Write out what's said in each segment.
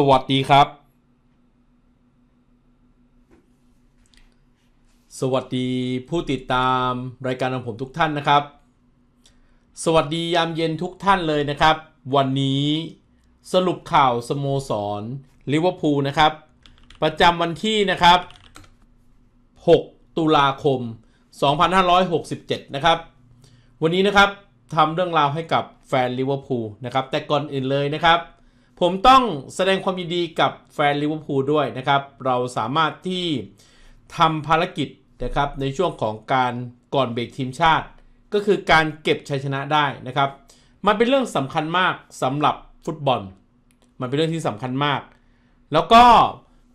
สวัสดีครับ สวัสดีผู้ติดตามรายการของผมทุกท่านนะครับ สวัสดียามเย็นทุกท่านเลยนะครับ วันนี้สรุปข่าวสโมสรลิเวอร์พูลนะครับ ประจำวันที่นะครับ 6 ตุลาคม 2567 นะครับ วันนี้นะครับทำเรื่องราวให้กับแฟนลิเวอร์พูลนะครับ แต่ก่อนอื่นเลยนะครับ ผมต้องแสดงความยินดีกับแฟนลิเวอร์พูลด้วยนะครับ เราสามารถที่ทำภารกิจนะครับในช่วงของการก่อนเบรกทีมชาติ ก็คือการเก็บชัยชนะได้นะครับ มันเป็นเรื่องสำคัญมากสำหรับฟุตบอล มันเป็นเรื่องที่สำคัญมาก แล้วก็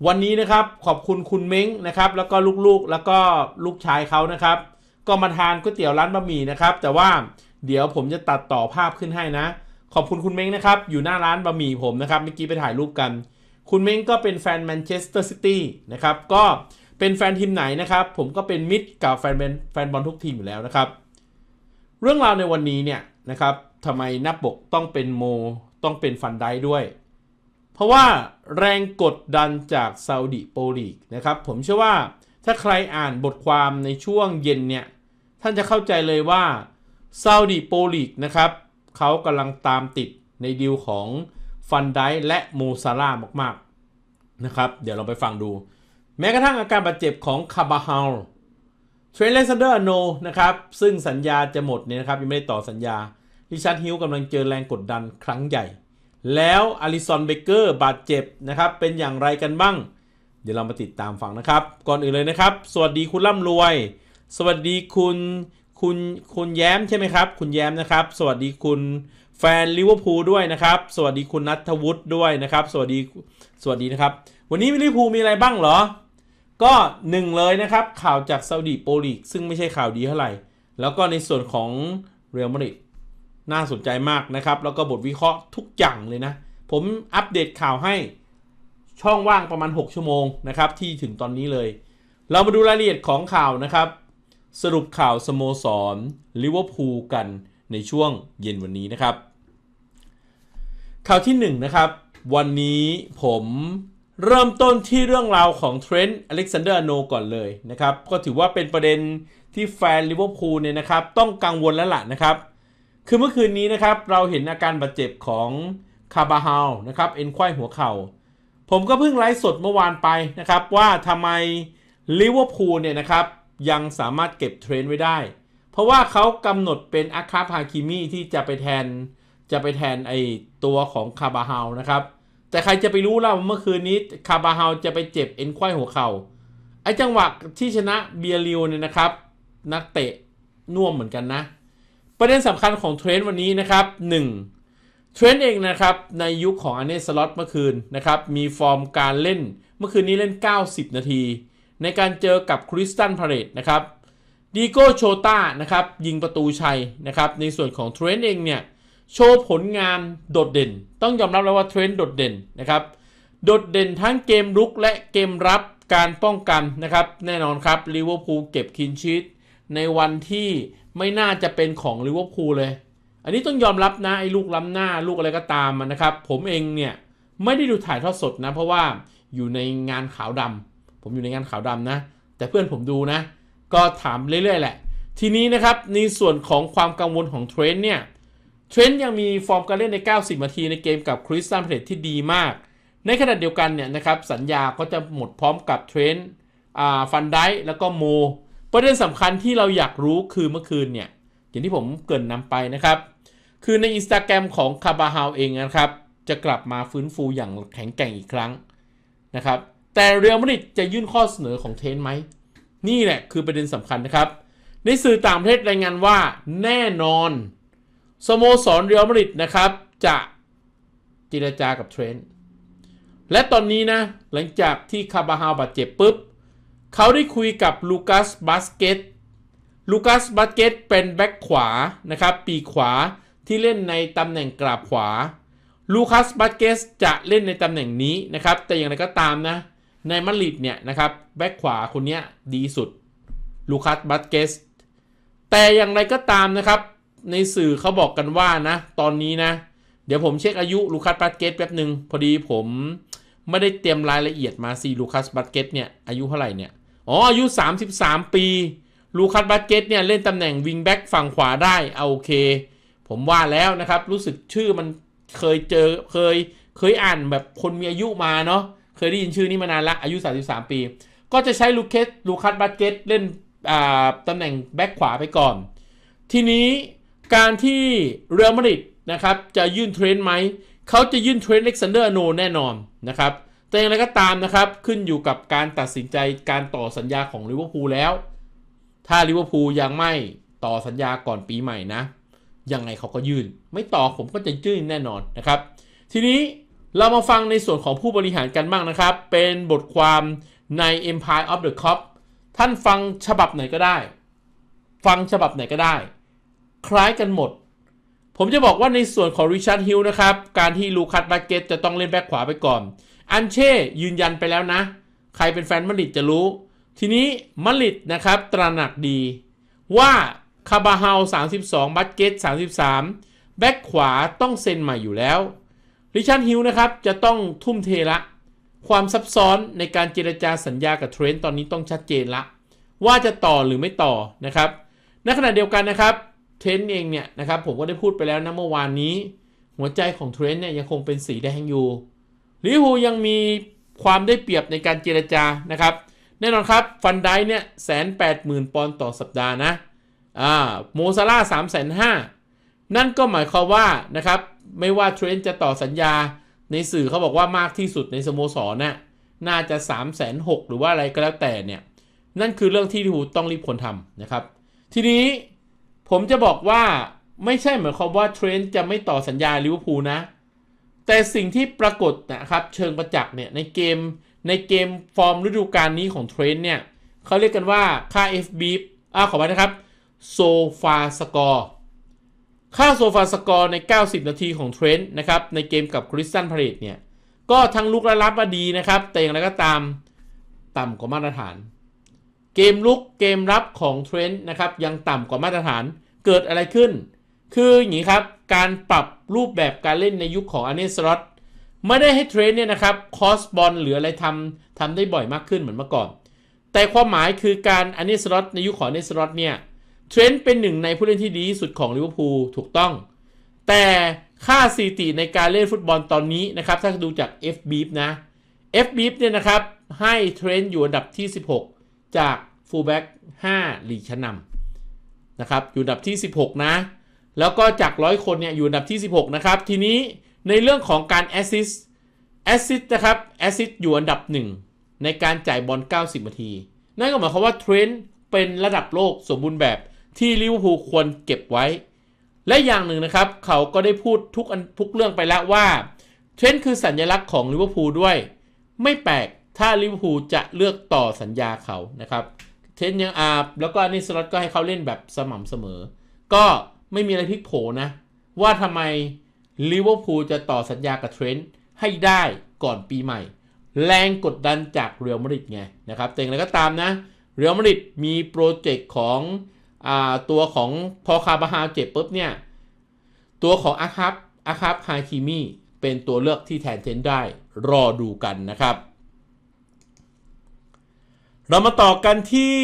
วันนี้นะครับขอบคุณคุณเม้งนะครับ แล้วก็ลูกๆแล้วก็ลูกชายเขานะครับ ก็มาทานก๋วยเตี๋ยวร้านบะหมี่นะครับ แต่ว่าเดี๋ยวผมจะตัดต่อภาพขึ้นให้นะ ขอบคุณคุณเม้งนะครับ อยู่หน้าร้านบะหมี่ผมนะครับ เมื่อกี้ไปถ่ายรูปกัน คุณเม้งก็เป็นแฟนแมนเชสเตอร์ซิตี้นะครับ ก็เป็นแฟนทีมไหนนะครับ ผมก็เป็นมิตรกับแฟนแฟนบอลทุกทีมอยู่แล้วนะครับ เรื่องราวในวันนี้เนี่ยนะครับทำไมหน้าปกต้องเป็นโม ต้องเป็นฟันไดด้วย เพราะว่าแรงกดดันจากซาอุดิโปรลีกนะครับ ผมเชื่อว่าถ้าใครอ่านบทความในช่วงเย็นเนี่ย ท่านจะเข้าใจเลยว่าซาอุดิโปรลีกนะครับ เขากำลังตามติดในดีลของฟันไดและโมซาร่ามากๆนะครับ เดี๋ยวเราไปฟังดู แม้กระทั่งอาการบาดเจ็บของคาบาฮาลเทรนเลนซันเดอร์โนนะครับซึ่งสัญญาจะหมดเนี่ยนะครับยังไม่ได้ต่อสัญญาริชาร์ดฮิลกำลังเจอแรงกดดันครั้งใหญ่ แล้วอลิซอนเบเกอร์บาดเจ็บนะครับเป็นอย่างไรกันบ้าง เดี๋ยวเรามาติดตามฟังนะครับ ก่อนอื่นเลยนะครับ สวัสดีคุณร่ำรวย สวัสดีคุณ คุณคุณแย้มใช่ไหมครับ คุณแย้มนะครับ สวัสดีคุณแฟนลิเวอร์พูลด้วยนะครับ สวัสดีคุณนัทวุฒิด้วยนะครับ สวัสดีสวัสดีนะครับ วันนี้ลิเวอร์พูลมีอะไรบ้างเหรอ ก็หนึ่งเลยนะครับ ข่าวจากซาอุดีโปรลีกซึ่งไม่ใช่ข่าวดีเท่าไหร่ แล้วก็ในส่วนของเรอัลมาดริดน่าสนใจมากนะครับ แล้วก็บทวิเคราะห์ทุกอย่างเลยนะ ผมอัปเดตข่าวให้ช่องว่างประมาณ 6 ชั่วโมงนะครับที่ถึงตอนนี้เลย เรามาดูรายละเอียดของข่าวนะครับ สรุปข่าวสโมสรลิเวอร์พูลกันในช่วงเย็นวันนี้นะครับ ข่าวที่1นนะครับ วันนี้ผมเริ่มต้นที่เรื่องราวของเทรนต์อเล็กซานเดอร์โนก่อนเลยนะครับ ก็ถือว่าเป็นประเด็นที่แฟนลิเวอร์พูลเนี่ยนะครับ ต้องกังวลแล้วล่ะนะครับ คือเมื่อคืนนี้นะครับ เราเห็นอาการบาดเจ็บของคาบาฮาลนะครับ เอ็นควายหัวเข่า ผมก็เพิ่งไลฟ์สดเมื่อวานไปนะครับ ว่าทำไมลิเวอร์พูลเนี่ยนะครับ ยังสามารถเก็บเทรนด์ไว้ได้ เพราะว่าเขากำหนดเป็นอาคาพาคิมีที่จะไปแทนจะไปแทนไอตัวของคาบาฮาลนะครับ แต่ใครจะไปรู้ล่ะว่าเมื่อคืนนี้คาบาฮาลจะไปเจ็บเอ็นควายหัวเข่าไอจังหวะที่ชนะเบียริวเนี่ยนะครับ นักเตะน่วมเหมือนกันนะ ประเด็นสำคัญของเทรนด์วันนี้นะครับ 1. เทรนด์เองนะครับ ในยุคของอันเนสล็อตเมื่อคืนนะครับ มีฟอร์มการเล่นเมื่อคืนนี้เล่น 90 นาที ในการเจอกับคริสตันพาเรตนะครับดีโก้โชตานะครับยิงประตูชัยนะครับในส่วนของเทรนด์เองเนี่ยโชว์ผลงานโดดเด่น ต้องยอมรับเลยว่าเทรนด์โดดเด่นนะครับโดดเด่นทั้งเกมรุกและเกมรับการป้องกันนะครับแน่นอนครับลิเวอร์พูลเก็บคินชีตในวันที่ไม่น่าจะเป็นของลิเวอร์พูลเลย อันนี้ต้องยอมรับนะไอ้ลูกล้ำหน้าลูกอะไรก็ตามมันนะครับ ผมเองเนี่ยไม่ได้ดูถ่ายทอดสดนะ เพราะว่าอยู่ในงานขาวดำ ผมอยู่ในงานขาวดำนะ แต่เพื่อนผมดูนะ ก็ถามเรื่อยๆแหละ ทีนี้นะครับในส่วนของความกังวลของเทรนด์เนี่ยเทรนด์ยังมีฟอร์มการเล่นใน 90 นาทีในเกมกับคริสตันเพลตที่ดีมาก ในขณะเดียวกันเนี่ยนะครับสัญญาก็จะหมดพร้อมกับเทรนด์ฟันไดแล้วก็โม ประเด็นสำคัญที่เราอยากรู้คือเมื่อคืนเนี่ยอย่างที่ผมเกินนำไปนะครับ คือใน Instagram ของคาบาฮาวเองนะครับ จะกลับมาฟื้นฟูอย่างแข็งแกร่งอีกครั้งนะครับ แต่เรียลมาดริดจะยื่นข้อเสนอของเทนไหม นี่แหละคือประเด็นสำคัญนะครับ ในสื่อต่างประเทศรายงานว่าแน่นอนสโมสรเรียลมาดริดนะครับ จะเจรจากับเทรนต์และตอนนี้นะ หลังจากที่คาบาฮาวบาดเจ็บปุ๊บ เขาได้คุยกับลูคัสบาสเกตลูคัสบาสเกตเป็นแบ็คขวานะครับ ปีขวาที่เล่นในตำแหน่งกราบขวาลูคัสบาสเกตจะเล่นในตำแหน่งนี้นะครับ แต่อย่างไรก็ตามนะ ในมาดริดเนี่ยนะครับแบ็คขวาคนนี้ดีสุดลูคัสบาสเกตแต่อย่างไรก็ตามนะครับ ในสื่อเขาบอกกันว่านะ ตอนนี้นะ เดี๋ยวผมเช็คอายุลูคัสบาสเกตแป๊บหนึ่งพอดีผมไม่ได้เตรียมรายละเอียดมาซีลูคัสบัตเกตเนี่ยอายุเท่าไหร่เนี่ยอ๋ออายุ 33 ปีลูคัสบัตเกตเนี่ยเล่นตำแหน่งวิงแบ็กฝั่งขวาได้เอาโอเค ผมว่าแล้วนะครับ รู้สึกชื่อมันเคยเจอเคยเคยอ่านแบบคนมีอายุมาเนาะ เคยได้ยินชื่อนี้มานานละอายุ 33 ปี ก็จะใช้ลูเคสลูคัสบัตเกตเล่นตำแหน่งแบ็กขวาไปก่อน ทีนี้การที่เรอัลมาดริดนะครับจะยื่นเทรนด์ไหม เขาจะยื่นเทรนด์เล็กซานเดอร์โนแน่นอนนะครับแต่อย่างไรก็ตามนะครับ ขึ้นอยู่กับการตัดสินใจการต่อสัญญาของลิเวอร์พูลแล้ว ถ้าลิเวอร์พูลยังไม่ต่อสัญญาก่อนปีใหม่นะ ยังไงเขาก็ยื่น ไม่ต่อผมก็จะยื่นแน่นอนนะครับ ทีนี้ เรามาฟังในส่วนของผู้บริหารกันบ้างนะครับ เป็นบทความใน Empire of the Cop ท่านฟังฉบับไหนก็ได้ ฟังฉบับไหนก็ได้ คล้ายกันหมด ผมจะบอกว่าในส่วนของริชาร์ดฮิลนะครับ การที่ลูคัสบาเกตจะต้องเล่นแบ็คขวาไปก่อน อันเช่ยืนยันไปแล้วนะ ใครเป็นแฟนมาริดจะรู้ ทีนี้มาริดนะครับ ตระหนักดี ว่าคาบาฮาล32 บัตเกต33 แบ็คขวาต้องเซ็นใหม่อยู่แล้ว ริชาร์ดฮิลนะครับจะต้องทุ่มเทละ ความซับซ้อนในการเจรจาสัญญากับเทรนต์ตอนนี้ต้องชัดเจนละ ว่าจะต่อหรือไม่ต่อนะครับในขณะเดียวกันนะครับเทรนต์เองเนี่ยนะครับผมก็ได้พูดไปแล้วนะเมื่อวานนี้ หัวใจของเทรนต์เนี่ยยังคงเป็นสีแดงอยู่ลิเวอร์พูยังมีความได้เปรียบในการเจรจานะครับแน่นอนครับฟันไดเนี่ยแสนแปดหมื่นปอนด์ต่อสัปดาห์นะอ่าโมซาร่าสามแสนห้านั่นก็หมายความว่านะครับ ไม่ว่าเทรนต์จะต่อสัญญาในสื่อเขาบอกว่ามากที่สุดในสโมสรน่ะน่าจะ3ามแสนหหรือว่าอะไรก็แล้วแต่เนี่ย นั่นคือเรื่องที่ลิเวอร์พูลต้องรีบควรทำนะครับ ทีนี้ผมจะบอกว่าไม่ใช่หมายความว่าเทรนต์จะไม่ต่อสัญญาลิเวอร์พูลนะ แต่สิ่งที่ปรากฏนะครับเชิงประจักษ์เนี่ยในเกมในเกมฟอร์มฤดูกาลนี้ของเทรนต์เนี่ยเขาเรียกกันว่าค่า FB อ่าขอไปนะครับโซฟาสกอร์ ค่าโซฟาสกอร์ใน 90 นาทีของเทรนต์นะครับในเกมกับคริสตันพาเลตเนี่ย ก็ทั้งลุกและรับมาดีนะครับ แต่อย่างไรก็ตามต่ำกว่ามาตรฐาน เกมลุกเกมรับของเทรนต์นะครับยังต่ำกว่ามาตรฐานเกิดอะไรขึ้น คืออย่างนี้ครับการปรับรูปแบบการเล่นในยุคของอันเนสลอตไม่ได้ให้เทรนต์เนี่ยนะครับคอสบอลหรืออะไรทำทำได้บ่อยมากขึ้นเหมือนเมื่อก่อน แต่ความหมายคือการอันเนสลอตในยุคของอันเนสลอตเนี่ย เทรนต์เป็นหนึ่งในผู้เล่นที่ดีที่สุดของลิเวอร์พูลถูกต้อง แต่ค่าสถิติในการเล่นฟุตบอลตอนนี้นะครับ ถ้าดูจาก F b e e p นะ F b e e p เนี่ยนะครับ ให้เทรนต์อยู่อันดับที่ 16 จากฟูลแบ็ก5ลีกชั้นนำนะครับ อยู่อันดับที่ 16 นะ แล้วก็จากร้อยคนเนี่ยอยู่อันดับที่ 16 นะครับ ทีนี้ในเรื่องของการแอสซิสแอสซิสนะครับแอสซิสอยู่อันดับ 1 ในการจ่ายบอล 90 นาที นั่นก็หมายความว่าเทรนต์เป็นระดับโลกสมบูรณ์แบบ ที่ลิเวอร์พูลควรเก็บไว้ และอย่างหนึ่งนะครับ เขาก็ได้พูดทุกทุกเรื่องไปแล้วว่าเทรนต์คือสัญลักษณ์ของลิเวอร์พูลด้วย ไม่แปลกถ้าลิเวอร์พูลจะเลือกต่อสัญญาเขานะครับเทรนต์ยังอาบแล้วก็อันนี้สล็อตก็ให้เขาเล่นแบบสม่ำเสมอ ก็ไม่มีอะไรพลิกโผนะ ว่าทำไมลิเวอร์พูลจะต่อสัญญากับเทรนต์ให้ได้ก่อนปีใหม่ แรงกดดันจากเรอัลมาดริดไงนะครับแต่อย่างไรก็ตามนะเรอัลมาดริดมีโปรเจกต์ของ ตัวของพอคาบาฮาเจ็บปุ๊บเนี่ย ตัวของอาคับอาคับฮาคิมีเป็นตัวเลือกที่แทนเทนได้รอดูกันนะครับ เรามาต่อกันที่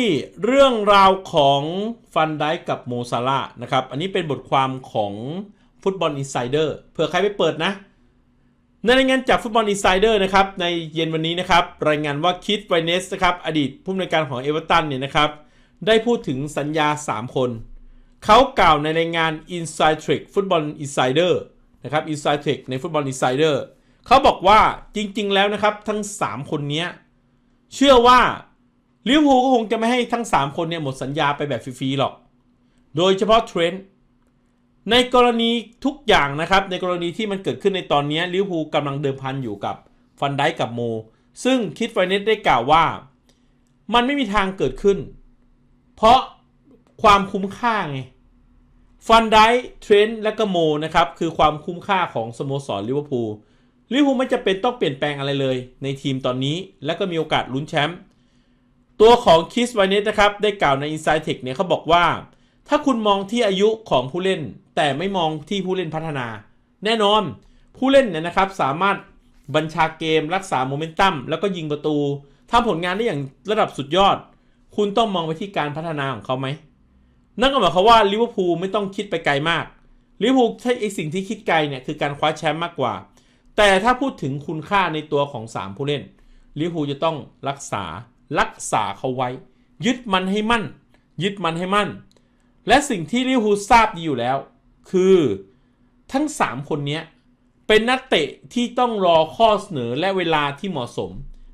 เรื่องราวของฟันได้กับโมซาลานะครับ อันนี้เป็นบทความของฟุตบอลอินไซเดอร์เผื่อใครไปเปิดนะในรายงานจากฟุตบอลอินไซเดอร์นะครับในเย็นวันนี้นะครับ รายงานว่าคิดไวเนสนะครับอดีตผู้อำนวยการของเอเวอร์ตันเนี่ยนะครับ ได้พูดถึงสัญญา 3 คน เขากล่าวในรายงาน Inside Trick ฟุตบอล Insider นะครับ Inside Trick ในฟุตบอล Insider เขาบอกว่าจริง ๆ แล้วนะครับทั้ง 3 คนนี้เชื่อว่าลิเวอร์พูลก็คงจะไม่ให้ทั้ง 3 คนเนี่ยหมดสัญญาไปแบบฟรีๆหรอก โดยเฉพาะเทรนต์ในกรณีทุกอย่างนะครับ ในกรณีที่มันเกิดขึ้นในตอนนี้ลิเวอร์พูลกำลังเดิมพันอยู่กับฟันไดกับโม ซึ่งคิดไฟเนสได้กล่าวว่า มันไม่มีทางเกิดขึ้น เพราะความคุ้มค่าไงฟันไดเทรนต์และก็โมนะครับ คือความคุ้มค่าของสโมสรลิเวอร์พูลลิเวอร์พูลไม่จะเป็นต้องเปลี่ยนแปลงอะไรเลย ในทีมตอนนี้ และก็มีโอกาสลุ้นแชมป์ตัวของคิสไวเนสนะครับ ได้กล่าวใน Inside Tech เนี่ยเขาบอกว่า ถ้าคุณมองที่อายุของผู้เล่น แต่ไม่มองที่ผู้เล่นพัฒนา แน่นอน ผู้เล่นเนี่ยนะครับสามารถบัญชาเกมรักษาโมเมนตัมแล้วก็ยิงประตูทำผลงานได้อย่างระดับสุดยอด คุณต้องมองไปที่การพัฒนาของเขาไหม นั่นก็หมายความว่าลิเวอร์พูลไม่ต้องคิดไปไกลมากลิเวอร์พูลใช้ไอสิ่งที่คิดไกลเนี่ยคือการคว้าแชมป์มากกว่า แต่ถ้าพูดถึงคุณค่าในตัวของ 3 ผู้เล่นลิเวอร์พูลจะต้องรักษารักษาเขาไว้ ยึดมันให้มั่น ยึดมันให้มั่น และสิ่งที่ลิเวอร์พูลทราบดีอยู่แล้ว คือทั้ง 3 คนนี้เป็นนักเตะที่ต้องรอข้อเสนอและเวลาที่เหมาะสม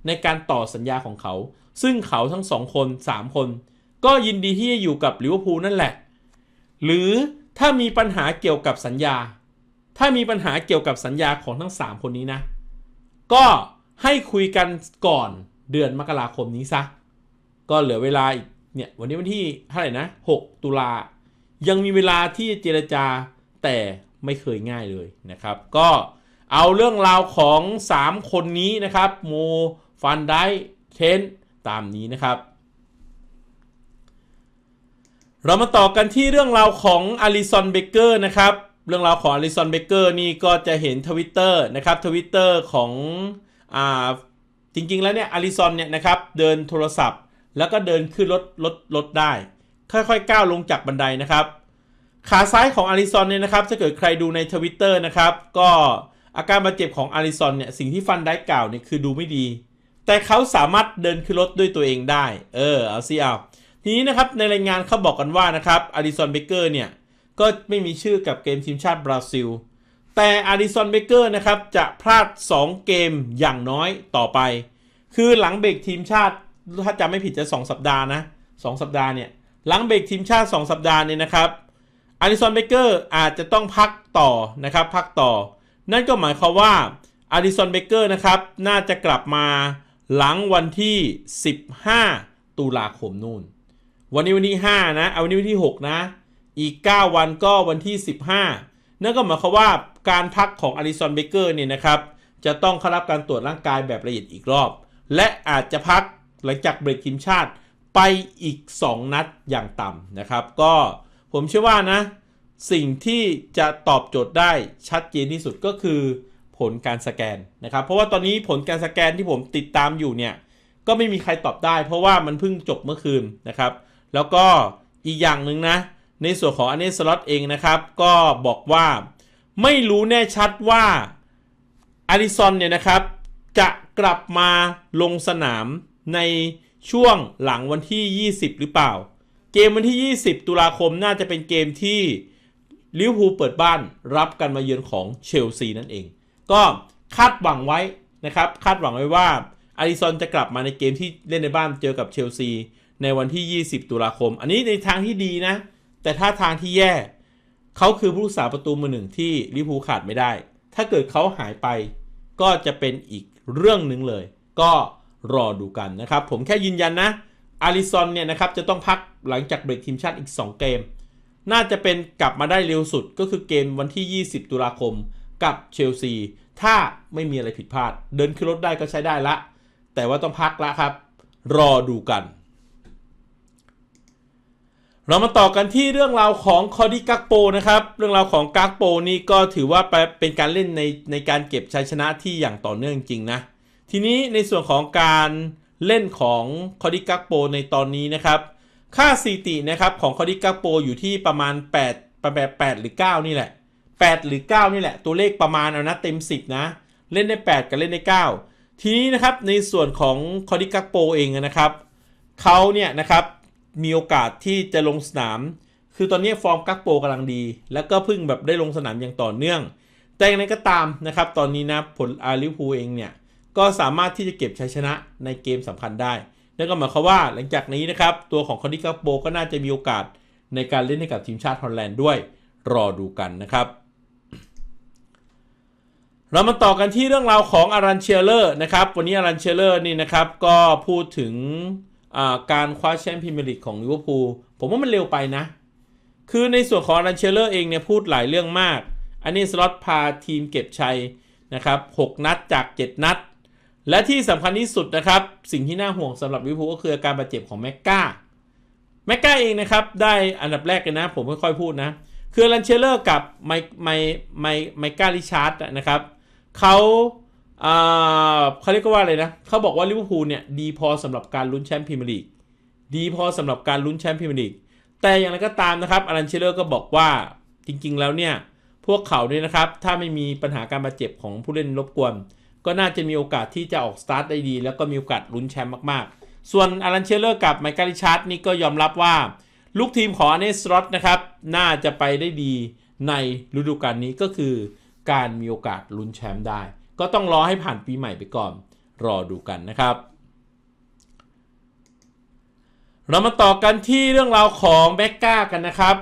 ในการต่อสัญญาของเขา ซึ่งเขาทั้งสองคน3คน ก็ยินดีที่จะอยู่กับลิเวอร์พูลนั่นแหละ หรือถ้ามีปัญหาเกี่ยวกับสัญญา ถ้ามีปัญหาเกี่ยวกับสัญญาของทั้ง 3 คนนี้นะ ก็ให้คุยกันก่อนเดือนมกราคมนี้ซะ ก็เหลือเวลาอีกเนี่ยวันนี้วันที่เท่าไหร่นะ 6 ตุลา ยังมีเวลาที่จะเจรจาแต่ไม่เคยง่ายเลยนะครับ ก็เอาเรื่องราวของ 3 คนนี้นะครับ โม ฟันไดเคน ตามนี้นะครับ เรามาต่อกันที่เรื่องราวของอลิซอนเบเกอร์นะครับ เรื่องราวของอลิซอนเบเกอร์นี่ก็จะเห็นทวิตเตอร์นะครับทวิตเตอร์ของอ่าจริง ๆ แล้วเนี่ยอลิซอนเนี่ยนะครับเดินโทรศัพท์ แล้วก็เดินขึ้นรถรถรถได้ ค่อยๆก้าวลงจากบันไดนะครับขาซ้ายของอาริซอนเนี่ยนะครับถ้าเกิดใครดูในทวิตเตอร์นะครับ ก็อาการบาดเจ็บของอาริซอนเนี่ยสิ่งที่ฟันได้กล่าวเนี่ยคือดูไม่ดี แต่เขาสามารถเดินขึ้นรถด้วยตัวเองได้ เออ เอาสิเอา ทีนี้นะครับ ในรายงานเขาบอกกันว่านะครับอาริซอนเบเกอร์เนี่ย ก็ไม่มีชื่อกับเกมทีมชาติบราซิล แต่อาริซอนเบเกอร์นะครับ จะพลาด 2 เกมอย่างน้อยต่อไป คือหลังเบรกทีมชาติ ถ้าจำไม่ผิดจะ 2 สัปดาห์นะ 2 สัปดาห์เนี่ย หลังเบรกทีมชาติ 2 สัปดาห์เนี่ยนะครับอาริซอนเบเกอร์อาจจะต้องพักต่อนะครับ พักต่อ นั่นก็หมายความว่าอาริซอนเบเกอร์นะครับ น่าจะกลับมา หลังวันที่ 15 ตุลาคมนู่น วันนี้วันที่ 5 นะ เอาวันนี้วันที่ 6 นะ อีก 9 วันก็วันที่ 15 นั่นก็หมายความว่าการพักของอาริซอนเบเกอร์เนี่ยนะครับ จะต้องเข้ารับการตรวจร่างกายแบบละเอียดอีกรอบ และอาจจะพักหลังจากเบรกทีมชาติไปอีก 2 นัดอย่างต่ำนะครับ ก็ผมเชื่อว่านะ สิ่งที่จะตอบโจทย์ได้ชัดเจนที่สุดก็คือ ผลการสแกนนะครับ เพราะว่าตอนนี้ผลการสแกนที่ผมติดตามอยู่เนี่ยก็ไม่มีใครตอบได้ เพราะว่ามันเพิ่งจบเมื่อคืนนะครับ แล้วก็อีกอย่างหนึ่งนะ ในส่วนของอันเนสล็อตเองนะครับ ก็บอกว่าไม่รู้แน่ชัดว่าอาริซอนเนี่ยนะครับ จะกลับมาลงสนามในช่วงหลังวันที่ 20 หรือเปล่า เกมวันที่ 20 ตุลาคมน่าจะเป็นเกมที่ลิเวอร์พูลเปิดบ้านรับกันมาเยือนของเชลซีนั่นเอง ก็คาดหวังไว้นะครับ คาดหวังไว้ว่าอาริซอนจะกลับมาในเกมที่เล่นในบ้านเจอกับเชลซี ในวันที่ 20 ตุลาคม อันนี้ในทางที่ดีนะ แต่ถ้าทางที่แย่เขาคือผู้รักษาประตูมือหนึ่งที่ลิพูขาดไม่ได้ ถ้าเกิดเขาหายไป ก็จะเป็นอีกเรื่องหนึ่งเลย ก็รอดูกันนะครับ ผมแค่ยืนยันนะอาริซอนเนี่ยนะครับจะต้องพักหลังจากเบรกทีมชาติอีก 2 เกม น่าจะเป็นกลับมาได้เร็วสุดก็คือเกมวันที่ 20 ตุลาคม กับเชลซี ถ้าไม่มีอะไรผิดพลาด เดินขึ้นรถได้ก็ใช้ได้ละ แต่ว่าต้องพักละครับ รอดูกัน เรามาต่อกันที่เรื่องราวของคอดิกักโปนะครับ เรื่องราวของกักโปนี่ก็ถือว่าเป็นการเล่นในในการเก็บชัยชนะที่อย่างต่อเนื่องจริงนะ ทีนี้ในส่วนของการเล่นของคอดิกักโปในตอนนี้นะครับ ค่าสถิตินะครับของคอดิกักโปอยู่ที่ประมาณ8ประมาณ8หรือ 9 นี่แหละ 8 หรือ 9 นี่แหละ ตัวเลขประมาณเอานะเต็ม 10 นะ เล่นได้ 8 กับเล่นได้ 9 ทีนี้นะครับในส่วนของคอดิกักโปเองนะครับเขาเนี่ยนะครับมีโอกาสที่จะลงสนาม คือตอนนี้ฟอร์มกักโปกำลังดี แล้วก็เพิ่งแบบได้ลงสนามอย่างต่อเนื่อง แต่อย่างไรก็ตามนะครับ ตอนนี้นะผลอาลิฟูเองเนี่ยก็สามารถที่จะเก็บชัยชนะในเกมสำคัญได้นั่นก็หมายความว่าหลังจากนี้นะครับตัวของคอนิกาโปก็น่าจะมีโอกาสในการเล่นให้กับทีมชาติฮอลแลนด์ด้วย รอดูกันนะครับ เรามาต่อกันที่เรื่องราวของอารันเชลเลอร์นะครับ วันนี้อารันเชลเลอร์นี่นะครับ ก็พูดถึงการคว้าแชมป์พรีเมียร์ลีกของลิเวอร์พูลผมว่ามันเร็วไปนะ คือในส่วนของอารันเชลเลอร์เองเนี่ยพูดหลายเรื่องมาก อันนี้สล็อตพาทีมเก็บชัยนะครับ6นัดจาก 7 นัด และที่สำคัญที่สุดนะครับ สิ่งที่น่าห่วงสำหรับลิเวอร์พูลก็คืออาการบาดเจ็บของแม็กกาแม็กกาเองนะครับ ได้อันดับแรกเลยนะ ผมค่อยๆพูดนะ คือลันเชลเลอร์กับไมไมไมไมกาลิชาร์ดนะครับ เขาเขาเรียกว่าอะไรนะเขาบอกว่าลิเวอร์พูลเนี่ยดีพอสำหรับการลุ้นแชมป์พรีเมียร์ลีกดีพอสำหรับการลุ้นแชมป์พรีเมียร์ลีกแต่อย่างไรก็ตามนะครับอารันเชลเลอร์ก็บอกว่าจริง ๆ แล้วเนี่ยพวกเขาเนี่ยนะครับถ้าไม่มีปัญหาการบาดเจ็บของผู้เล่นรบกวน ก็น่าจะมีโอกาสที่จะออกสตาร์ทได้ดี แล้วก็มีโอกาสลุ้นแชมป์มากๆ ส่วนอารันเชลเลอร์กับไมค์การิชาร์ดนี่ก็ยอมรับว่าลูกทีมของอเนสรอตนะครับน่าจะไปได้ดีในฤดูกาลนี้ก็คือ การมีโอกาสลุ้นแชมป์ได้ ก็ต้องรอให้ผ่านปีใหม่ไปก่อน รอดูกันนะครับ เรามาต่อกันที่เรื่องราวของแมกกากันนะครับ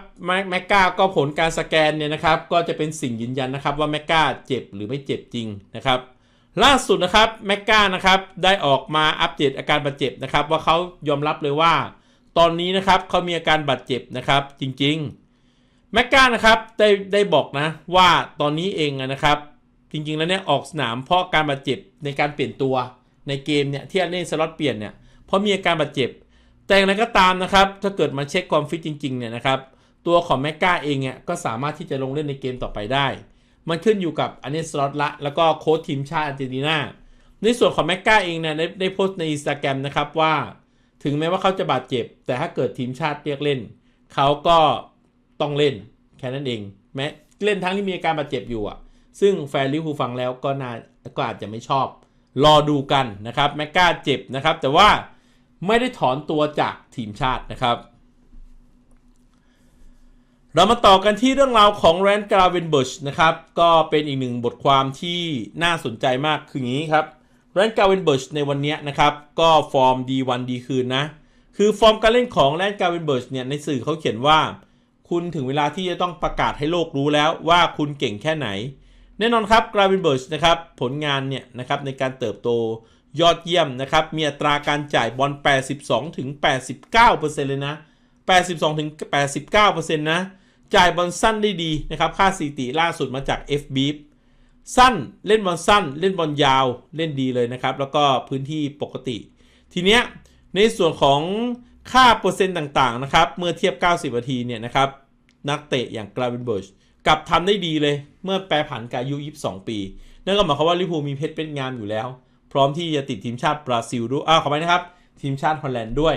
แมกกาก็ผลการสแกนเนี่ยนะครับ ก็จะเป็นสิ่งยืนยันนะครับว่าแมกกาเจ็บหรือไม่เจ็บจริงนะครับ ล่าสุดนะครับแมกกานะครับได้ออกมาอัปเดตอาการบาดเจ็บนะครับ ว่าเขายอมรับเลยว่า ตอนนี้นะครับเขามีอาการบาดเจ็บนะครับจริงๆ แมกกานะครับได้ได้บอกนะว่าตอนนี้เองนะครับ จริงๆแล้วเนี่ยออกสนามเพราะการบาดเจ็บในการเปลี่ยนตัวในเกมเนี่ยที่อันเน่สล็อตเปลี่ยนเนี่ยเพราะมีอาการบาดเจ็บ แต่อย่างไรก็ตามนะครับ ถ้าเกิดมาเช็คความฟิตจริงๆเนี่ยนะครับตัวของแมกกาเองเนี่ยก็สามารถที่จะลงเล่นในเกมต่อไปได้ มันขึ้นอยู่กับอันเน่สล็อตละแล้วก็โค้ชทีมชาติอาร์เจนตินาในส่วนของแมกกาเองเนี่ยได้ได้โพสต์ในอินสตาแกรมนะครับว่า ถึงแม้ว่าเขาจะบาดเจ็บ แต่ถ้าเกิดทีมชาติเรียกเล่นเขาก็ ต้องเล่นแค่นั้นเอง แม้เล่นทั้งที่มีอาการบาดเจ็บอยู่อะ ซึ่งแฟนลิเวอร์พูลฟังแล้วก็น่าก็อาจจะไม่ชอบ รอดูกันนะครับแมกกาเจ็บนะครับ แต่ว่าไม่ได้ถอนตัวจากทีมชาตินะครับ เรามาต่อกันที่เรื่องราวของแรนกราเวนเบิร์ชนะครับ ก็เป็นอีกหนึ่งบทความที่น่าสนใจมากคืออย่างนี้ครับแรนกราเวนเบิร์ชในวันนี้นะครับ ก็ฟอร์มดีวันดีคืนนะ คือฟอร์มการเล่นของแรนกราเวนเบิร์ชเนี่ยในสื่อเขาเขียนว่า คุณถึงเวลาที่จะต้องประกาศให้โลกรู้แล้วว่าคุณเก่งแค่ไหน แน่นอนครับกราเวนเบิร์ชนะครับผลงานเนี่ยนะครับในการเติบโตยอดเยี่ยมนะครับ มีอัตราการจ่ายบอล 82 ถึง 89%เลยนะ 82 ถึง 89%นะ จ่ายบอลสั้นได้ดีนะครับ ค่าสถิติล่าสุดมาจาก f b สั้น เล่นบอลสั้น เล่นบอลยาว เล่นดีเลยนะครับ แล้วก็พื้นที่ปกติ ทีเนี้ย ในส่วนของ ค่าเปอร์เซ็นต์ต่างๆนะครับ เมื่อเทียบ 90 นาทีเนี่ยนะครับ นักเตะอย่างกราเวนเบิร์ชกลับทำได้ดีเลย เมื่อแปรผันกับอายุ 22 ปี นั่นก็หมายความว่าลิเวอร์พูลมีเพชรเป็นงามอยู่แล้ว พร้อมที่จะติดทีมชาติบราซิลด้วยอ้าวขอไปนะครับ ทีมชาติฮอลแลนด์ด้วย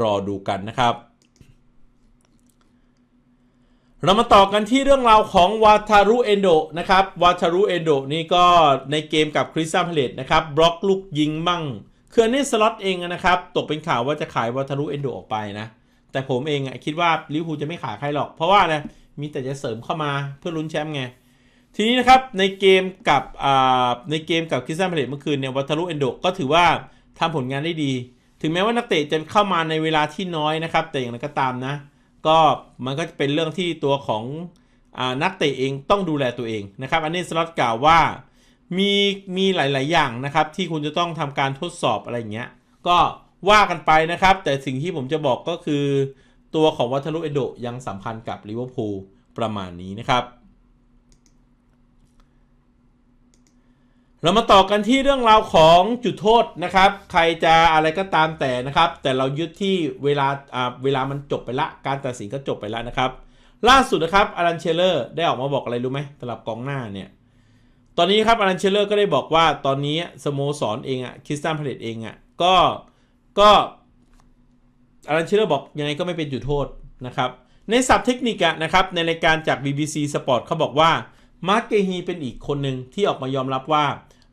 รอดูกันนะครับเรามาต่อกันที่เรื่องราวของวาทารุเอนโดนะครับ วาทารุเอนโดนี่ก็ในเกมกับคริสตัลพาเลตนะครับ บล็อกลูกยิงมั่ง คือนี่สล็อตเองนะครับ ตกเป็นข่าวว่าจะขายวาทารุเอนโดออกไปนะ แต่ผมเองอะคิดว่าลิเวอร์พูลจะไม่ขายใครหรอก เพราะว่าอะมีแต่จะเสริมเข้ามาเพื่อลุ้นแชมป์ไง ทีนี้นะครับในเกมกับในเกมกับคริสตัลพาเลตเมื่อคืนเนี่ยวัตารุเอนโดก็ถือว่าทำผลงานได้ดี ถึงแม้ว่านักเตะจะเข้ามาในเวลาที่น้อยนะครับ แต่อย่างไรก็ตามนะ ก็มันก็จะเป็นเรื่องที่ตัวของอนักเตะเองต้องดูแลตัวเองนะครับ อันนี้สล็อตกล่าวว่า มีมีหลาย ๆ อย่างนะครับ ที่คุณจะต้องทำการทดสอบอะไรเงี้ย ก็ว่ากันไปนะครับ แต่สิ่งที่ผมจะบอกก็คือ ตัวของวัตลุเอโดยังสัมพันธ์กับลิเวอร์พูลประมาณนี้นะครับเรามาต่อกันที่เรื่องราวของจุดโทษนะครับ ใครจะอะไรก็ตามแต่นะครับ แต่เรายึดที่เวลาอ่าเวลามันจบไปละ การตัดสินก็จบไปแล้วนะครับ ล่าสุดนะครับอารันเชลเลอร์ได้ออกมาบอกอะไรรู้ไหมสำหรับกองหน้าเนี่ย ตอนนี้ครับอารันเชลเลอร์ก็ได้บอกว่าตอนนี้สโมสรเองอะคริสตันพาเลตเองอะก็ก็อารันเชลเลอร์บอกยังไงก็ไม่เป็นจุดโทษนะครับ ในศัพท์เทคนิคอะนะครับในรายการจาก BBC Sport เขาบอกว่ามาร์กเกฮีเป็นอีกคนหนึ่งที่ออกมายอมรับว่า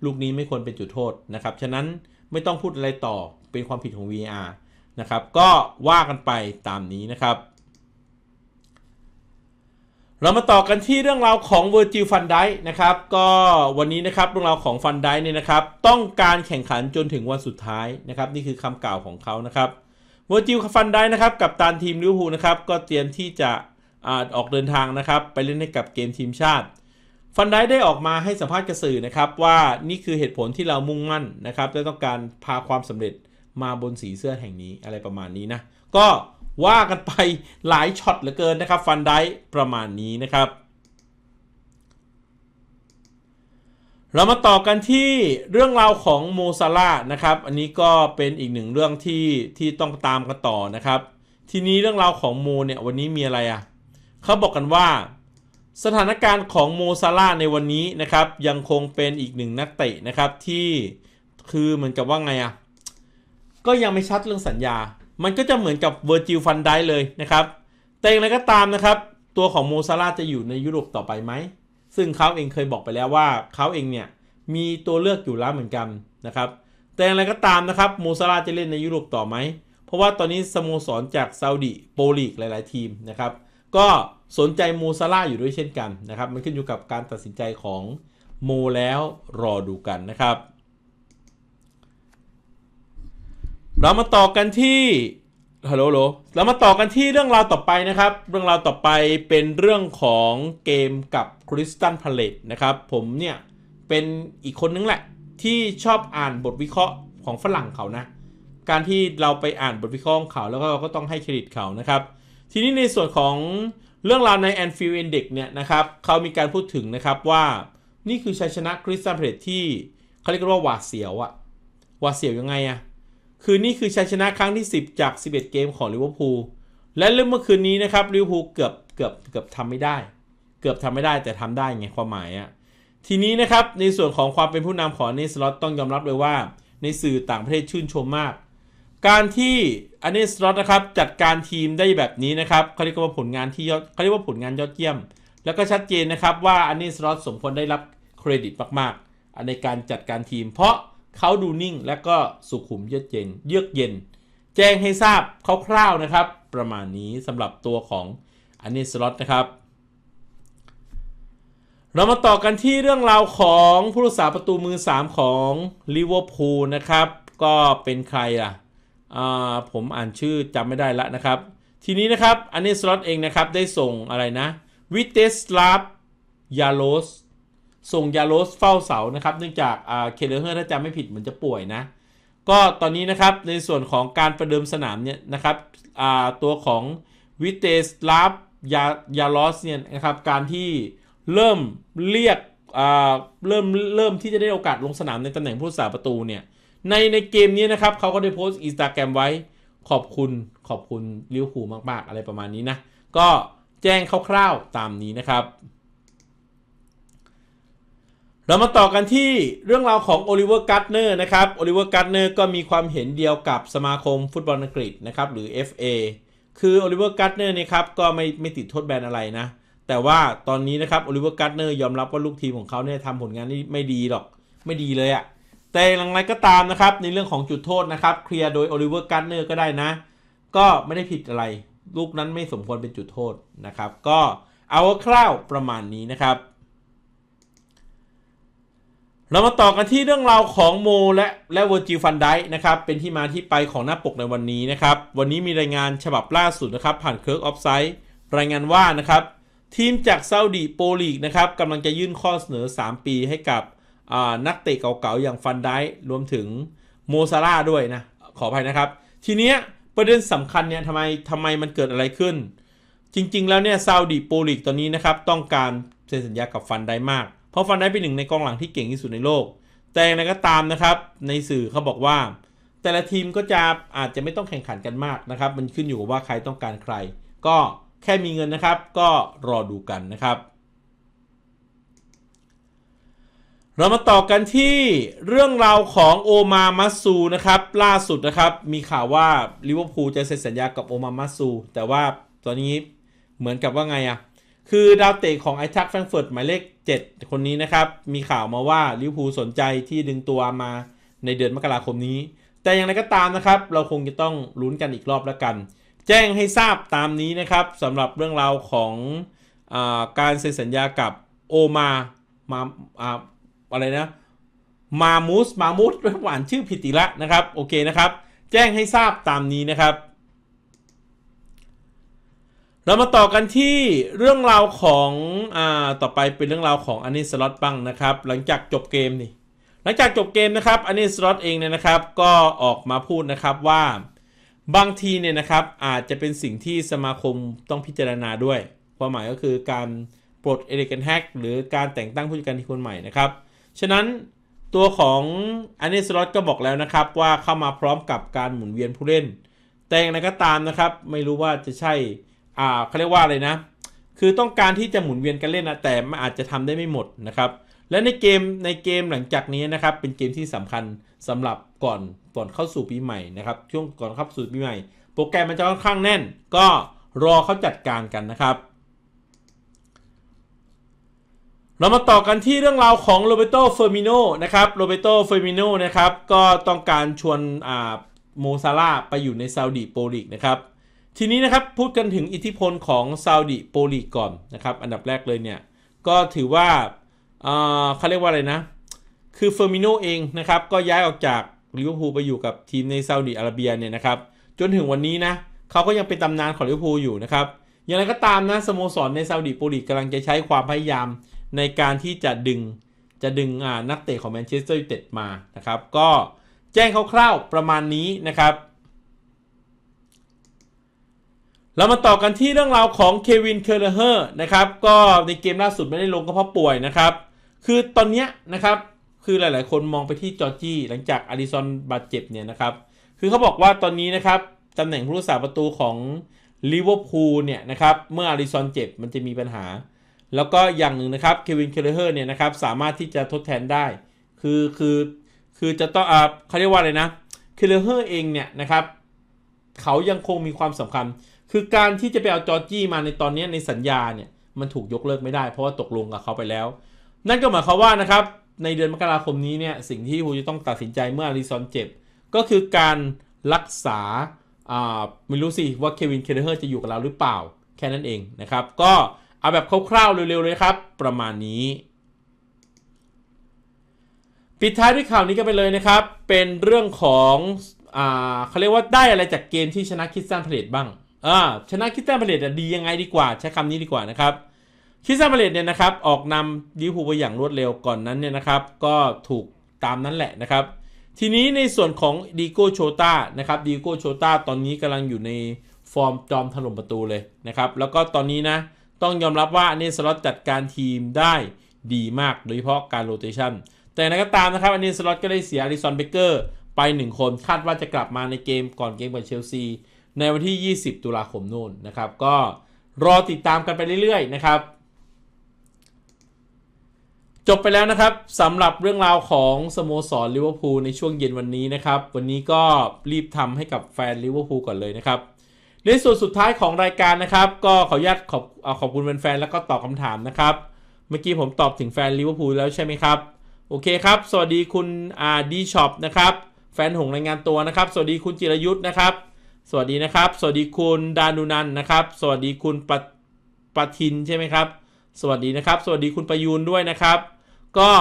ลูกนี้ไม่ควรเป็นจุดโทษนะครับ ฉะนั้นไม่ต้องพูดอะไรต่อเป็นความผิดของ VAR นะครับ ก็ว่ากันไปตามนี้นะครับ เรามาต่อกันที่เรื่องราวของเวอร์จิลฟันไดนะครับ ก็วันนี้นะครับเรื่องราวของฟันไดเนี่ยนะครับ ต้องการแข่งขันจนถึงวันสุดท้ายนะครับ นี่คือคำกล่าวของเขานะครับเวอร์จิลฟันไดนะครับกับตานทีมลิเวอร์พูลนะครับก็เตรียมที่จะอออกเดินทางนะครับ ไปเล่นให้กับเกมทีมชาติ ฟันไดได้ออกมาให้สัมภาษณ์กระสื่อนะครับว่านี่คือเหตุผลที่เรามุ่งมั่นนะครับและต้องการพาความสำเร็จมาบนสีเสื้อแห่งนี้อะไรประมาณนี้นะก็ ว่ากันไปหลายช็อตเหลือเกินนะครับฟันไดประมาณนี้นะครับ เรามาต่อกันที่เรื่องราวของโมซาลานะครับ อันนี้ก็เป็นอีกหนึ่งเรื่องที่ที่ต้องตามกันต่อนะครับ ทีนี้เรื่องราวของโมเนี่ยวันนี้มีอะไรอะเขาบอกกันว่าสถานการณ์ของโมซาร่าในวันนี้นะครับ ยังคงเป็นอีกหนึ่งนักเตะนะครับที่คือเหมือนกับว่าไงอะ่ะก็ยังไม่ชัดเรื่องสัญญา มันก็จะเหมือนกับเวอร์จิลฟันไดเลยนะครับ แต่อย่างไรก็ตามนะครับ ตัวของโมซาร่าจะอยู่ในยุโรปต่อไปไหม ซึ่งเขาเองเคยบอกไปแล้วว่าเขาเองเนี่ยมีตัวเลือกอยู่แล้วเหมือนกันนะครับ แต่อย่างไรก็ตามนะครับโมซาร่าจะเล่นในยุโรปต่อไหม เพราะว่าตอนนี้สโมสรจากซาอุดิโปรลีกหลาย ๆ ทีมนะครับก็สนใจโมซาร่าอยู่ด้วยเช่นกันนะครับ มันขึ้นอยู่กับการตัดสินใจของโมแล้วรอดูกันนะครับ เรามาต่อกันที่ฮัลโหลเรามาต่อกันที่เรื่องราวต่อไปนะครับ เรื่องราวต่อไปเป็นเรื่องของเกมกับคริสตันพาเลตนะครับ ผมเนี่ย เป็นอีกคนนึงแหละ ที่ชอบอ่านบทวิเคราะห์ของฝรั่งเขานะ การที่เราไปอ่านบทวิเคราะห์ของเขาแล้วก็เราก็ต้องให้เครดิตเขานะครับ ทีนี้ในส่วนของเรื่องราวใน Anfield Index เนี่ยนะครับเขามีการพูดถึงนะครับว่านี่คือชัยชนะคริสตันพาเลตที่เขาเรียกว่าหวาดเสียวอะหวาดเสียวยังไงอะ คือนี่คือชัยชนะครั้งที่ 10 จาก 11 เกมของลิเวอร์พูลและเรื่องเมื่อคืนนี้นะครับลิเวอร์พูลเกือบเกือบเกือบทำไม่ได้ เกือบทำไม่ได้แต่ทำได้ไงความหมายอะทีนี้นะครับในส่วนของความเป็นผู้นำของเนสล็อตต้องยอมรับเลยว่า ในสื่อต่างประเทศชื่นชมมาก การที่อันเนสล็อตนะครับจัดการทีมได้แบบนี้นะครับเขาเรียกว่าผลงานที่ยอดเขาเรียกว่าผลงานยอดเยี่ยม แล้วก็ชัดเจนนะครับว่าอันเนสล็อตสมควรได้รับเครดิตมากๆในการจัดการทีม เพราะ เขาดูนิ่งและก็สุขุมเยือกเย็น เยือกเย็น แจ้งให้ทราบคร่าวๆนะครับ ประมาณนี้สำหรับตัวของอันนี้สล็อตนะครับ เรามาต่อกันที่เรื่องราวของผู้รักษาประตูมือ 3 ของลิเวอร์พูลนะครับ ก็เป็นใครล่ะผมอ่านชื่อจำไม่ได้ละนะครับ ทีนี้นะครับอันนี้สล็อตเองนะครับ ได้ส่งอะไรนะวิเตสลาฟยาโลส ส่งยาโรสเฝ้าเสานะครับ เนื่องจากเคเดอร์เฮอร์ถ้าจำไม่ผิดเหมือนจะป่วยนะ ก็ตอนนี้นะครับในส่วนของการประเดิมสนามเนี่ยนะครับตัวของวิเตสลาฟยายาโรสเนี่ยนะครับการที่เริ่มเรียกเริ่มเริ่มที่จะได้โอกาสลงสนามในตำแหน่งผู้รักษาประตูเนี่ยในในเกมนี้นะครับเขาก็ได้โพสต์อินสตาแกรมไว้ขอบคุณขอบคุณลิวคูมาก ๆ อะไรประมาณนี้นะ ก็แจ้งคร่าวๆตามนี้นะครับ เรามาต่อกันที่เรื่องราวของโอลิเวอร์การ์เนอร์นะครับโอลิเวอร์การ์เนอร์ก็มีความเห็นเดียวกับสมาคมฟุตบอลอังกฤษนะครับหรือ FA คือโอลิเวอร์การ์เนอร์นี่ครับก็ไม่ไม่ติดโทษแบนอะไรนะ แต่ว่าตอนนี้นะครับโอลิเวอร์การ์เนอร์ยอมรับว่าลูกทีมของเขาเนี่ยทำผลงานที่ไม่ดีหรอกไม่ดีเลยอะแต่อย่างไรก็ตามนะครับในเรื่องของจุดโทษนะครับเคลียร์โดยโอลิเวอร์การ์เนอร์ก็ได้นะ ก็ไม่ได้ผิดอะไร ลูกนั้นไม่สมควรเป็นจุดโทษนะครับ ก็เอาคร่าวประมาณนี้นะครับ เรามาต่อกันที่เรื่องราวของโมและและเวอร์จิลฟันไดนะครับ เป็นที่มาที่ไปของหน้าปกในวันนี้นะครับ วันนี้มีรายงานฉบับล่าสุดนะครับ ผ่านเคิร์กออฟไซด์รายงานว่านะครับ ทีมจากซาอุดีโปรลีกนะครับกำลังจะยื่นข้อเสนอ 3 ปีให้กับนักเตะเก่าๆ อย่างฟันไดรวมถึงโมซาร่าด้วยนะ ขออภัยนะครับ ทีเนี้ยประเด็นสำคัญเนี่ยทำไมทำไมมันเกิดอะไรขึ้น จริง ๆ แล้วเนี่ยซาอุดีโปรลีกตอนนี้นะครับต้องการเซ็นสัญญากับฟันไดมาก เพราะฟันได้เป็นหนึ่งในกองหลังที่เก่งที่สุดในโลก แต่อย่างไรก็ตามนะครับ ในสื่อเขาบอกว่า แต่ละทีมก็จะอาจจะไม่ต้องแข่งขันกันมากนะครับ มันขึ้นอยู่กับว่าใครต้องการใคร ก็แค่มีเงินนะครับ ก็รอดูกันนะครับ เรามาต่อกันที่เรื่องราวของโอมามัสซูนะครับ ล่าสุดนะครับ มีข่าวว่าลิเวอร์พูลจะเซ็นสัญญากับโอมามัสซูแต่ว่าตอนนี้เหมือนกับว่าไงอะคือดาวเตะของไอทักแฟรงเฟิร์ตหมายเลข 7 คนนี้นะครับ มีข่าวมาว่าลิเวอร์พูลสนใจที่ดึงตัวมาในเดือนมกราคมนี้ แต่อย่างไรก็ตามนะครับ เราคงจะต้องลุ้นกันอีกรอบแล้วกัน แจ้งให้ทราบตามนี้นะครับสำหรับเรื่องราวของอาการเซ็นสัญญากับโอมามาอาอะไรนะมามูสมามูสหวานชื่อผิดอีล้วนะครับโอเคนะครับ แจ้งให้ทราบตามนี้นะครับ เรามาต่อกันที่เรื่องราวของอ่าต่อไปเป็นเรื่องราวของอันนี้สล็อตบ้างนะครับ หลังจากจบเกมนี่หลังจากจบเกมนะครับอันนี้สล็อตเองเนี่ยนะครับ ก็ออกมาพูดนะครับว่าบางทีเนี่ยนะครับอาจจะเป็นสิ่งที่สมาคมต้องพิจารณาด้วย ความหมายก็คือการปลดเอริกันแฮกหรือการแต่งตั้งผู้จัดการทีมคนใหม่นะครับ ฉะนั้นตัวของอันนี้สล็อตก็บอกแล้วนะครับ ว่าเข้ามาพร้อมกับการหมุนเวียนผู้เล่น แต่อย่างไรก็ตามนะครับ ไม่รู้ว่าจะใช่ อ่าเขาเรียกว่าอะไรนะ คือต้องการที่จะหมุนเวียนกันเล่นนะแต่มันอาจจะทำได้ไม่หมดนะครับและในเกมในเกมหลังจากนี้นะครับเป็นเกมที่สำคัญสำหรับก่อนก่อนเข้าสู่ปีใหม่นะครับช่วงก่อนเข้าสู่ปีใหม่ โปรแกรมมันจะค่อนข้างแน่น ก็รอเขาจัดการกันนะครับ เรามาต่อกันที่เรื่องราวของโรเบโตเฟอร์มิโนนะครับโรเบโตเฟอร์มิโนนะครับก็ต้องการชวนอ่าโมซาลาไปอยู่ในซาอุดิโปรลีกนะครับ ทีนี้นะครับพูดกันถึงอิทธิพลของซาอุดิโปรลีก่อนนะครับ อันดับแรกเลยเนี่ย ก็ถือว่าอ่าเขาเรียกว่าอะไรนะ คือเฟอร์มิโนเองนะครับ ก็ย้ายออกจากลิเวอร์พูลไปอยู่กับทีมในซาอุดิอาระเบียเนี่ยนะครับ จนถึงวันนี้นะเขาก็ยังเป็นตำนานของลิเวอร์พูลอยู่นะครับ อย่างไรก็ตามนะสโมสรในซาอุดิโปรลีกำลังจะใช้ความพยายามในการที่จะดึงจะดึงนักเตะของแมนเชสเตอร์ยูไนเต็ดมานะครับ ก็แจ้งคร่าวๆประมาณนี้นะครับ เรามาต่อกันที่เรื่องราวของเควินเคอร์เลอร์นะครับก็ในเกมล่าสุดไม่ได้ลงก็เพราะป่วยนะครับ คือตอนเนี้ยนะครับคือหลายๆ คนมองไปที่จอร์จี้หลังจากอาริซอนบาดเจ็บเนี่ยนะครับ คือเขาบอกว่าตอนนี้นะครับตำแหน่งผู้รักษาประตูของลิเวอร์พูลเนี่ยนะครับเมื่ออาริซอนเจ็บมันจะมีปัญหา แล้วก็อย่างหนึ่งนะครับเควินเคอร์เลอร์เนี่ยนะครับสามารถที่จะทดแทนได้ คือคือคือจะต้องอ่าเขาเรียกว่าอะไรนะเคอร์เลอร์เองเนี่ยนะครับเขายังคงมีความสำคัญ คือการที่จะไปเอาจอร์จี้มาในตอนนี้ในสัญญาเนี่ยมันถูกยกเลิกไม่ได้เพราะว่าตกลงกับเขาไปแล้ว นั่นก็หมายความว่านะครับในเดือนมกราคมนี้เนี่ยสิ่งที่ฮูจะต้องตัดสินใจเมื่ออาริซอนเจ็บ ก็คือการรักษาอ่าไม่รู้สิว่าเควินเคเดอร์จะอยู่กับเราหรือเปล่าแค่นั้นเองนะครับ ก็เอาแบบคร่าวๆเร็วๆเลยครับ ประมาณนี้ ปิดท้ายด้วยข่าวนี้กันไปเลยนะครับ เป็นเรื่องของอ่าเขาเรียกว่าได้อะไรจากเกมที่ชนะคิสตันพาเลตบ้าง อ่าชนะคิสตันพาเลตดียังไงดีกว่า ใช้คำนี้ดีกว่านะครับคิสตันพาเลตเนี่ยนะครับออกนำลิเวอร์พูลไปอย่างรวดเร็วก่อนนั้นเนี่ยนะครับ ก็ถูกตามนั้นแหละนะครับ ทีนี้ในส่วนของดีโก้โชตานะครับดีโก้โชตาตอนนี้กำลังอยู่ในฟอร์มจอมถล่มประตูเลยนะครับ แล้วก็ตอนนี้นะต้องยอมรับว่าเนสล็อตจัดการทีมได้ดีมาก โดยเฉพาะการโรเตชันแต่นั้นก็ตามนะครับอันนี้สล็อตก็ได้เสียอาริซอนเบเกอร์ไป 1 คนคาดว่าจะกลับมาในเกมก่อนเกมกับเชลซี ในวันที่ 20 ตุลาคมนู่นนะครับ ก็รอติดตามกันไปเรื่อยๆนะครับ จบไปแล้วนะครับสำหรับเรื่องราวของสโมสรลิเวอร์พูลในช่วงเย็นวันนี้นะครับ วันนี้ก็รีบทำให้กับแฟนลิเวอร์พูลก่อนเลยนะครับในส่วนสุดท้ายของรายการนะครับ ก็ขออนุญาตขอบเอาขอบคุณแฟนๆแล้วก็ตอบคำถามนะครับ เมื่อกี้ผมตอบถึงแฟนลิเวอร์พูลแล้วใช่ไหมครับ โอเคครับ สวัสดีคุณอาดีช็อปนะครับ แฟนหงรายงานตัวนะครับ สวัสดีคุณจิรยุทธ์นะครับ สวัสดีนะครับ สวัสดีคุณดานุนันนะครับ สวัสดีคุณปปทินใช่ไหมครับ สวัสดีนะครับ สวัสดีคุณประยูนด้วยนะครับ ก็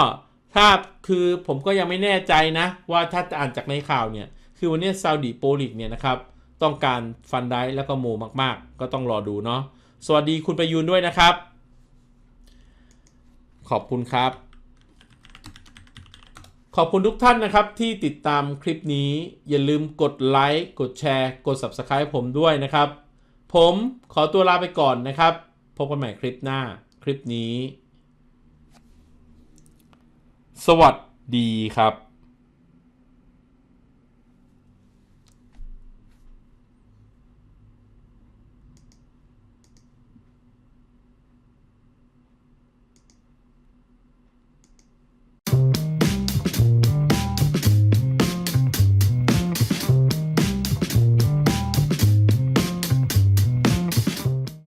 ถ้าคือผมก็ยังไม่แน่ใจนะ ว่าถ้าอ่านจากในข่าวเนี่ย คือวันนี้ซาอุดิโปรลิกเนี่ยนะครับ ต้องการฟันได้แล้วก็โมมาก ๆ ก็ต้องรอดูเนาะ สวัสดีคุณประยูนด้วยนะครับ ขอบคุณครับ ขอบคุณทุกท่านนะครับที่ติดตามคลิปนี้ อย่าลืมกดไลค์กดแชร์ กด Subscribe ผมด้วยนะครับ ผมขอตัวลาไปก่อนนะครับ พบกันใหม่คลิปหน้าคลิปนี้ สวัสดีครับ